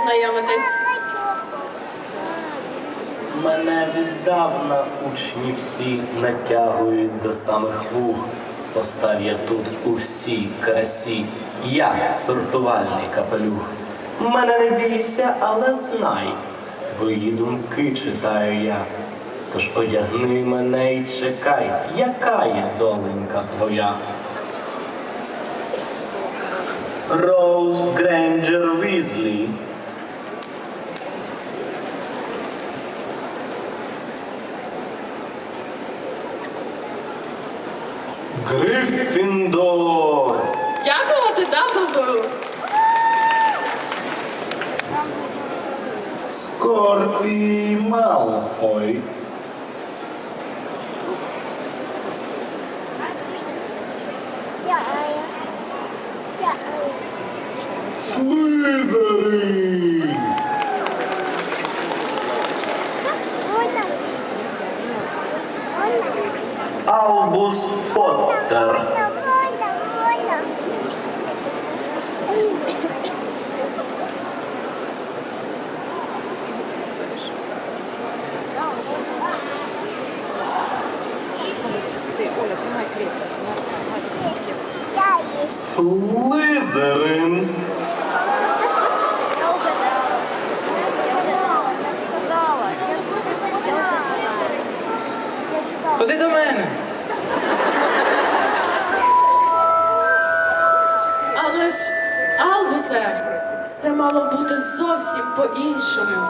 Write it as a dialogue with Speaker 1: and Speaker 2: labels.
Speaker 1: познайомитись? Мене віддавна учні всі натягують до самих вух. Постав я тут у всій красі. Я сортувальний капелюх. Мене не бійся, але знай. Твої думки читаю я. Тож одягни мене і чекай, яка є доленька твоя. Роуз Гренджер Візлі. Гриффіндор.
Speaker 2: Дякувати Дамблдору.
Speaker 1: Скорпій Малфой. Слизерин. Албус Поттер. Слизерин.
Speaker 3: Ходи до мене.
Speaker 2: Але ж, Албусе, все мало бути зовсім по-іншому.